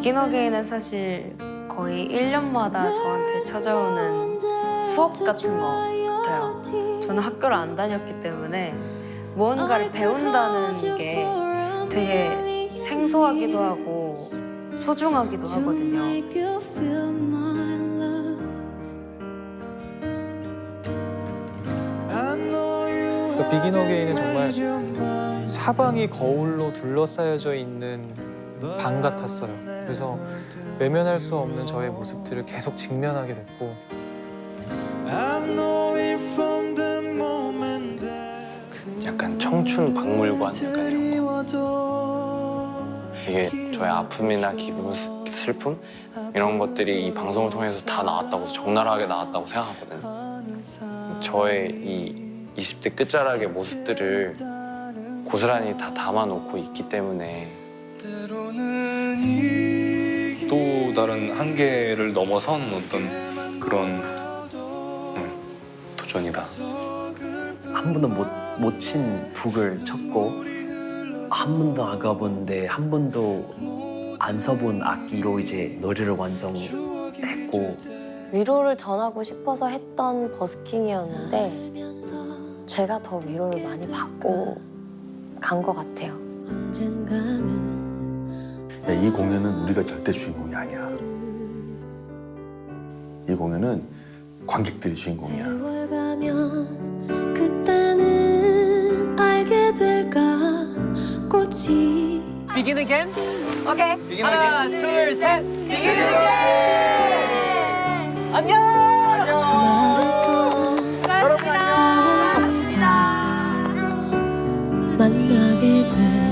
기너게이는 사실 거의 1년마다 저한테 찾아오는 수업 같은 거 같아요. 저는 학교를 안 다녔기 때문에 무언가를 배운다는 게 되게 생소하기도 하고 소중하기도 하거든요. 그 비긴 어게인은 정말 사방이 거울로 둘러싸여져 있는 방 같았어요. 그래서 외면할 수 없는 저의 모습들을 계속 직면하게 됐고 약간 청춘 박물관 약간 이런 거. 이게 저의 아픔이나 기분, 슬픔 이런 것들이 이 방송을 통해서 다 나왔다고 적나라하게 나왔다고 생각하거든요. 저의 이 20대 끝자락의 모습들을 고스란히 다 담아놓고 있기 때문에 또 다른 한계를 넘어선 어떤 그런 음, 도전이다. 한 번도 못, 못 친 북을 쳤고 한 번도 안 가본데 한 번도 안 서본 악기로 이제 노래를 완성했고 위로를 전하고 싶어서 했던 버스킹이었는데 제가 더 위로를 많이 받고 간 것 같아요. 야, 이 공연은 우리가 절대 주인공이 아니야. 이 공연은 관객들이 주인공이야. 알게 될까 꽃이 Begin again? 하나, 둘, 셋. Begin again! 만나게 돼